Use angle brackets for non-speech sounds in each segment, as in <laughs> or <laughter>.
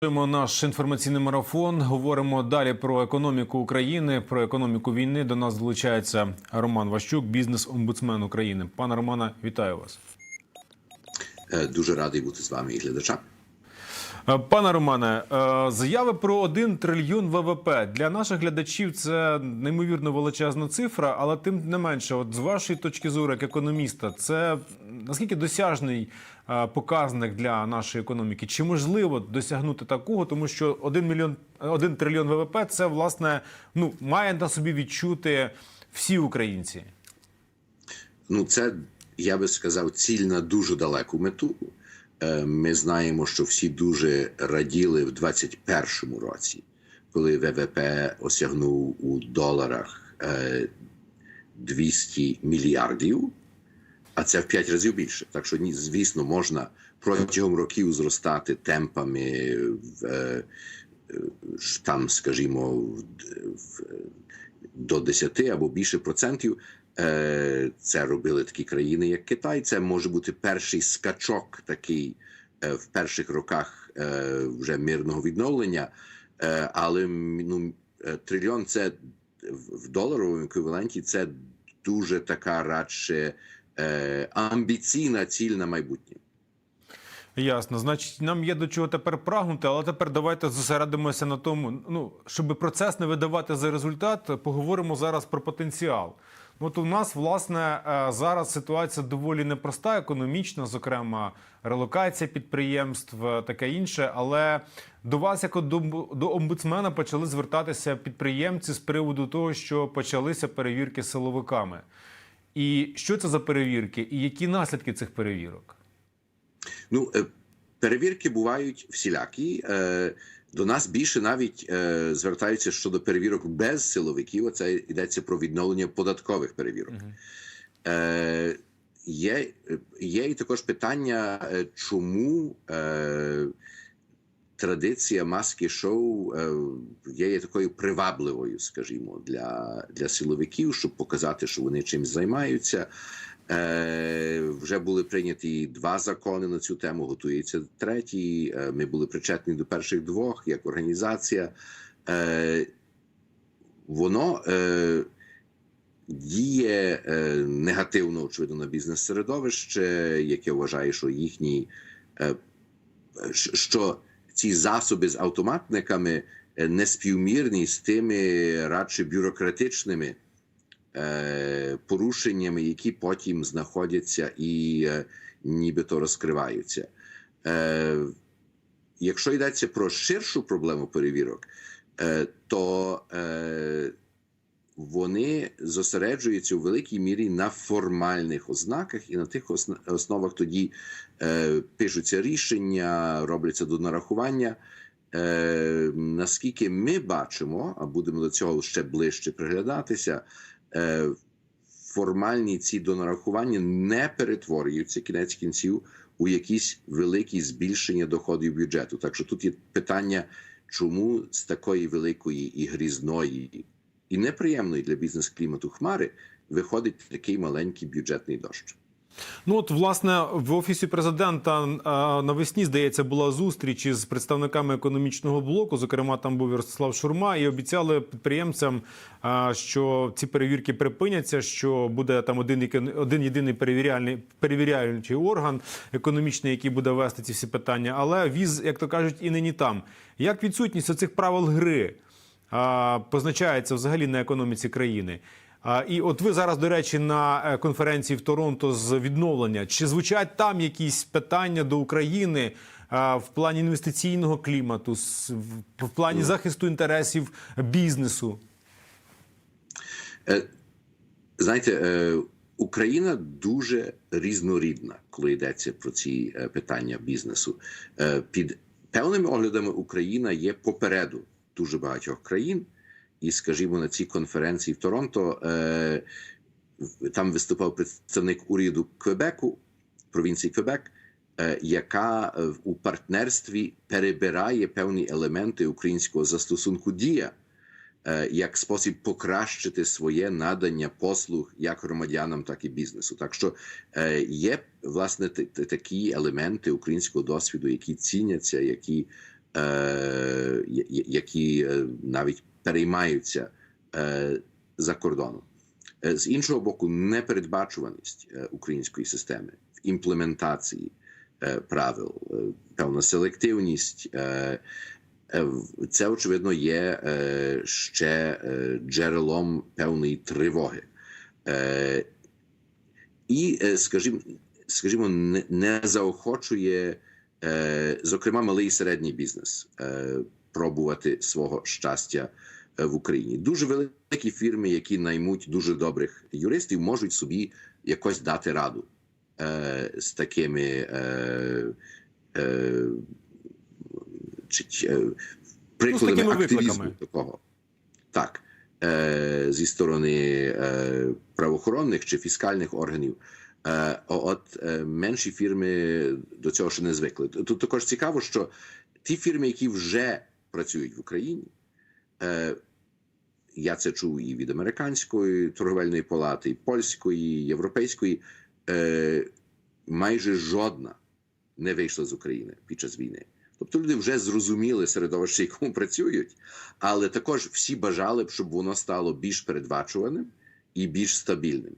Продовжуємо Наш інформаційний марафон. Говоримо далі про економіку України, про економіку війни. До нас долучається Роман Ващук, бізнес-омбудсмен України. Пане Романе, вітаю вас. Е, Дуже радий бути з вами і глядачам. Е, Пане Романе, е, заяви про 1 трильйон ВВП для наших глядачів це неймовірно величезна цифра, але тим не менше, от з вашої точки зору, як економіста, це наскільки досяжний е, показник для нашої економіки? Чи можливо досягнути такого, тому що 1 мільйон 1 трильйон ВВП це власне ну має на собі відчути всі українці? Ну, це я би сказав, ціль на дуже далеку мету. Е, Ми знаємо, що всі дуже раділи в 2021 році, коли ВВП осягнув у доларах е, 200 мільярдів, а це в 5 разів більше. Так що, звісно, можна протягом років зростати темпами в, е, е, там, скажімо, в, до 10 або більше процентів. Е, Це робили такі країни, як Китай. Це може бути перший скачок такий е, в перших роках е, вже мирного відновлення. Але ну, трильйон це в доларовому еквіваленті це дуже така радше амбіційна ціль на майбутнє. Ясно. Значить, нам є до чого тепер прагнути, але тепер давайте зосередимося на тому. Ну, щоб процес не видавати за результат, поговоримо зараз про потенціал. От у нас, власне, е, зараз ситуація доволі непроста, економічна, зокрема, релокація підприємств, е, таке інше. Але до вас, як до, до омбудсмена, почали звертатися підприємці з приводу того, що почалися перевірки силовиками. І що це за перевірки, і які наслідки цих перевірок? Ну, е, перевірки бувають всілякі. До нас більше навіть е, звертаються щодо перевірок без силовиків. Оце йдеться про відновлення податкових перевірок. Е, Є, є і також питання, е, чому е, традиція маски шоу е, є, є такою привабливою, скажімо, для, для силовиків, щоб показати, що вони чимось займаються. Е, вже були прийняті два закони на цю тему. Готується третій. Е, ми були причетні до перших двох як організація. Е, воно діє негативно, очевидно, на бізнес-середовище, яке вважає, що їхні що ці засоби з автоматниками не співмірні з тими радше бюрократичними порушеннями, які потім знаходяться і е, нібито розкриваються. Е, якщо йдеться про ширшу проблему перевірок, е, то е, вони зосереджуються у великій мірі на формальних ознаках, і на тих основах тоді е, пишуться рішення, робляться до нарахування. Е, наскільки ми бачимо, а будемо до цього ще ближче приглядатися, е, формальні ці донарахування не перетворюються кінець кінців у якісь великі збільшення доходів бюджету. Так що тут є питання, чому з такої великої і грізної і неприємної для бізнес-клімату хмари виходить такий маленький бюджетний дощ. Ну от власне в офісі президента навесні здається була зустріч із представниками економічного блоку. Зокрема, там був Ярослав Шурма, і обіцяли підприємцям, що ці перевірки припиняться. Що буде там один один єдиний перевіряльний перевіряючий орган економічний, який буде вести ці всі питання. Але віз, як то кажуть, і нині там. Як відсутність оцих правил гри позначається взагалі на економіці країни? І от ви зараз, до речі, на е, конференції в Торонто з відновлення. Чи звучать там якісь питання до України в плані інвестиційного клімату, в- плані захисту інтересів бізнесу? Е, Знаєте, е, Україна дуже різнорідна, коли йдеться про ці е, питання бізнесу. Е, Під певними оглядами Україна є попереду дуже багатьох країн. І, скажімо, на цій конференції в Торонто е, там виступав представник уряду Квебеку, провінції Квебек, е, яка у партнерстві перебирає певні елементи українського застосунку дія як спосіб покращити своє надання послуг як громадянам, так і бізнесу. Так що є власне такі елементи українського досвіду, які ціняться, які які навіть переймаються е, за кордоном. Е, З іншого боку, непередбачуваність е, української системи в імплементації правил, певна селективність. Це очевидно є ще джерелом певної тривоги. І, скажімо, скажімо, не, заохочує, зокрема, малий і середній бізнес пробувати свого щастя в Україні. Дуже великі фірми, які наймуть дуже добрих юристів, можуть собі якось дати раду е, з такими е, е, чи, е, прикладами такими активізму викликами. такого. Так. Е, зі сторони е, правоохоронних чи фіскальних органів. Е, от е, менші фірми до цього ще не звикли. Тут також цікаво, що ті фірми, які вже працюють в Україні, е, я це чув і від американської торговельної палати, і польської, і європейської, е, майже жодна не вийшла з України під час війни. Тобто люди вже зрозуміли середовище, якому працюють, але також всі бажали б, щоб воно стало більш передбачуваним і більш стабільним.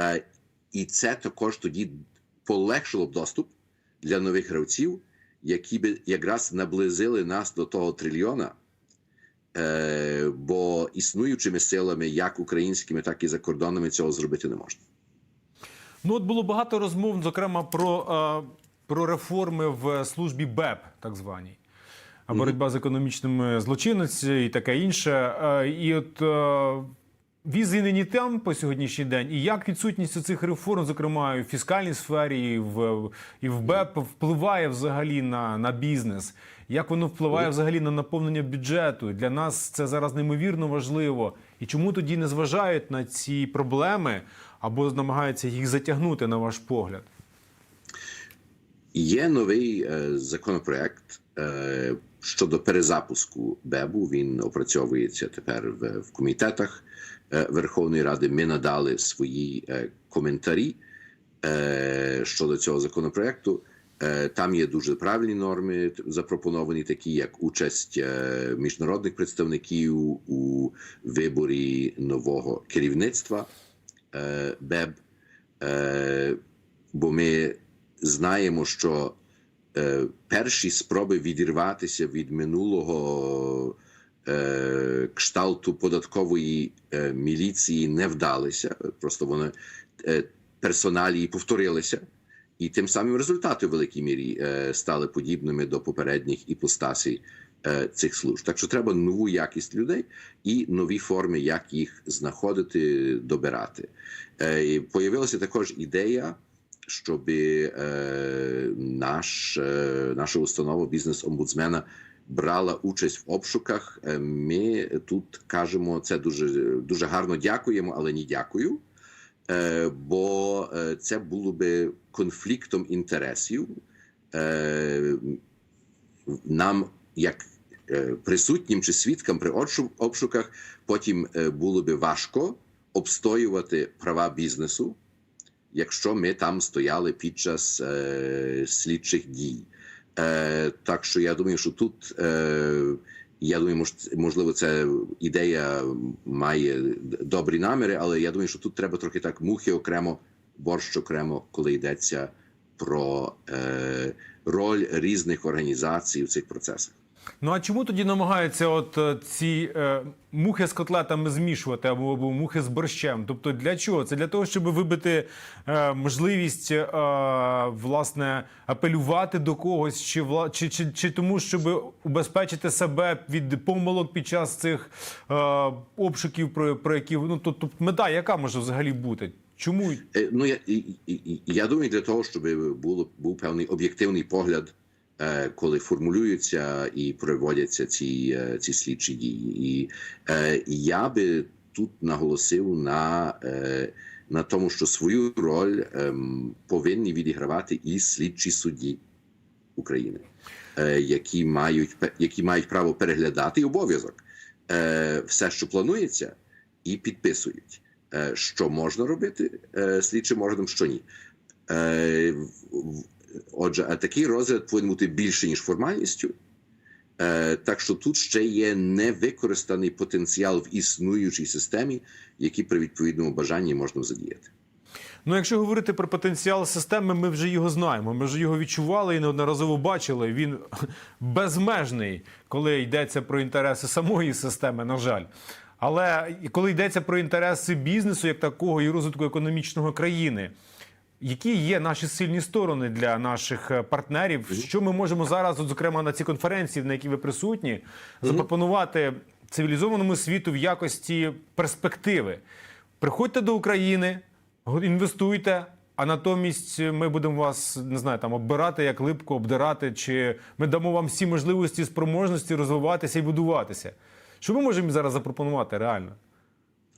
Е, і це також тоді полегшило б доступ для нових гравців, які б якраз наблизили нас до того трильйона. Е, бо існуючими силами, як українськими, так і закордонними, цього зробити не можна. Ну, от було багато розмов, зокрема, про, е, про реформи в службі БЕП, так званій. А Боротьба з економічними злочинності і таке інше. Е, І от візи нині там по сьогоднішній день, і як відсутність цих реформ, зокрема і в фіскальній сфері, і в, і в БЕП, впливає взагалі на, на бізнес? Як воно впливає взагалі на наповнення бюджету? Для нас це зараз неймовірно важливо. І чому тоді не зважають на ці проблеми або намагаються їх затягнути, на ваш погляд? Є новий е, законопроект е, щодо перезапуску БЕБу. Він опрацьовується тепер в, в комітетах Верховної Ради. Ми надали свої е, коментарі е, щодо цього законопроекту. Е, Там є дуже правильні норми запропоновані, такі як участь е, міжнародних представників у виборі нового керівництва е, БЕБ. Е, Бо ми знаємо, що е, перші спроби відірватися від минулого е, кшталту податкової е, міліції не вдалися. Просто вони е, персоналії повторилися, і тим самим результати в великій мірі е, стали подібними до попередніх іпостасій е, цих служб. Так що треба нову якість людей і нові форми, як їх знаходити, добирати. Е, Появилася також ідея щоб е, наш, е, наша установа бізнес-омбудсмена брала участь в обшуках. Е, Ми тут кажемо це дуже, дуже гарно дякуємо, але не дякую. Е, бо е, це було би конфліктом інтересів. Нам, як присутнім чи свідкам при обшуках, потім було би важко обстоювати права бізнесу якщо ми там стояли під час слідчих дій. Е, так що я думаю, що тут е, я думаю, мож- можливо, це ідея має добрі наміри, але я думаю, що тут треба трохи так мухи окремо, борщ окремо, коли йдеться про е, роль різних організацій в цих процесах. Ну а чому тоді намагаються от е, ці е, мухи з котлетами змішувати або, або мухи з борщем? Тобто для чого? Це для того, щоб вибити е, можливість е, власне апелювати до когось, чи, вла, чи, чи, чи тому, щоб убезпечити себе від помилок під час цих е, обшуків, про, про які ну тобто мета, яка може взагалі бути? Чому Е, Ну я, я думаю, для того, щоб було був певний об'єктивний погляд, коли формулюються і проводяться ці, е, ці слідчі дії. І е, я би тут наголосив на, е, на тому, що свою роль ем, повинні відігравати і слідчі судді України, е, які мають які мають право переглядати і обов'язок е, все, що планується, і підписують е, що можна робити е, слідчим органом, що ні. Е, Отже, а такий розгляд повинен бути більше, ніж формальністю. Е, Так що тут ще є невикористаний потенціал в існуючій системі, який при відповідному бажанні можна задіяти. Ну, якщо говорити про потенціал системи, ми вже його знаємо. Ми вже його відчували і неодноразово бачили. Він <laughs> безмежний, коли йдеться про інтереси самої системи, на жаль. Але коли йдеться про інтереси бізнесу як такого і розвитку економічного країни, які є наші сильні сторони для наших е, партнерів? Що ми можемо зараз, от, зокрема на цій конференції, на якій ви присутні, запропонувати цивілізованому світу в якості перспективи? Приходьте до України, інвестуйте, а натомість ми будемо вас не знаю, там оббирати як липку, обдирати, чи ми дамо вам всі можливості, спроможності розвиватися і будуватися. Що ми можемо зараз запропонувати реально?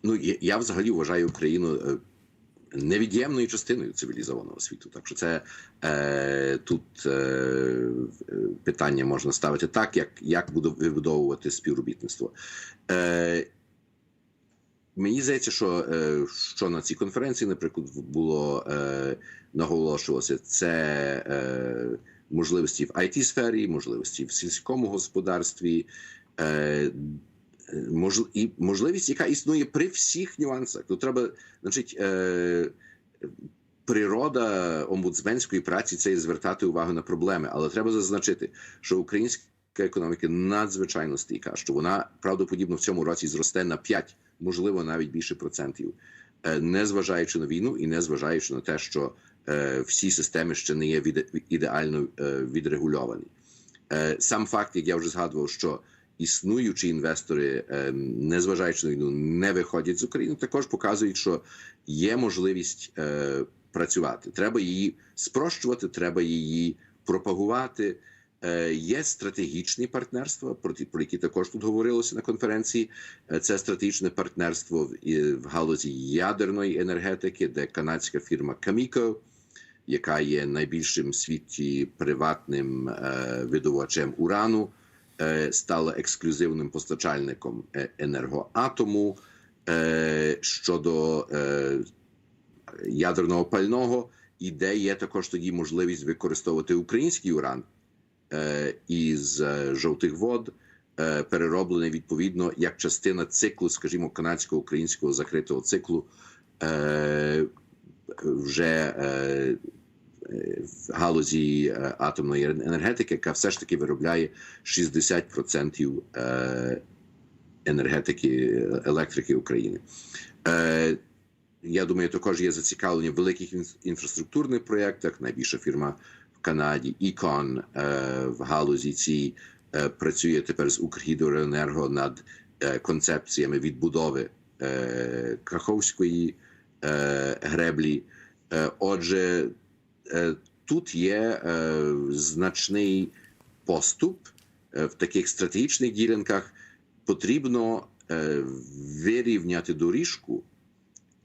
Ну я, я взагалі вважаю Україну е, невід'ємною частиною цивілізованого світу. Так що це е, тут е, питання можна ставити так, як, як буде вибудовувати співробітництво. Е, Мені здається, що, е, що на цій конференції, наприклад, було е, наголошувалося, це е, можливості в it сфері можливості в сільському господарстві, е, і можливість, яка існує при всіх нюансах. Тут треба, значить, е, природа омбудсменської праці це є звертати увагу на проблеми, але треба зазначити, що українська економіка надзвичайно стійка, що вона правдоподібно в цьому році зросте на 5, можливо, навіть більше процентів, е, не зважаючи на війну і не зважаючи на те, що е, всі системи ще не є від, ідеально відрегульовані. Сам факт, як я вже згадував, що існуючі інвестори, е, незважаючи на війну, не виходять з України, також показують, що є можливість е, працювати. Треба її спрощувати, треба її пропагувати. Е, Є стратегічні партнерства, про які також тут говорилося на конференції. Е, Це стратегічне партнерство в, галузі ядерної енергетики, де канадська фірма Cameco, яка є найбільшим в світі приватним видобувачем урану, стала ексклюзивним постачальником е, енергоатому. Е, щодо е, ядерного пального, і де є також тоді можливість використовувати український уран е, із е, жовтих вод, е, перероблений відповідно як частина циклу, скажімо, канадсько-українського закритого циклу. Е, вже е, е, в галузі е, атомної енергетики, яка все ж таки виробляє 60% е, енергетики електрики України. Е, Я думаю, також є зацікавлені в великих інфраструктурних проєктах. Найбільша фірма в Канаді е, в галузі цій працює тепер з Укргідроенерго над концепціями відбудови Каховської греблі. Отже, тут є е, значний поступ е, в таких стратегічних ділянках. Потрібно е, вирівняти доріжку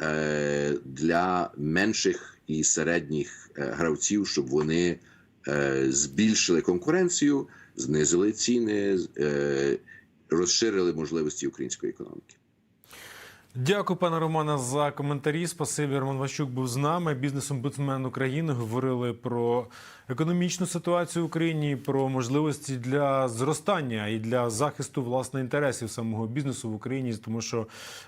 е, для менших і середніх е, гравців, щоб вони е, збільшили конкуренцію, знизили ціни, е, розширили можливості української економіки. Дякую, пане Романе, за коментарі. Спасибі, Роман Ващук був з нами. Бізнес-омбудсмен України говорили про економічну ситуацію в Україні, про можливості для зростання і для захисту власне інтересів самого бізнесу в Україні, тому що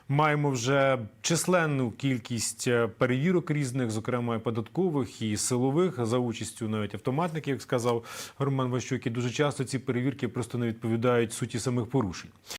маємо вже численну кількість е, перевірок різних, зокрема податкових і силових, за участю навіть автоматників, як сказав Роман Ващук. І дуже часто ці перевірки просто не відповідають суті самих порушень.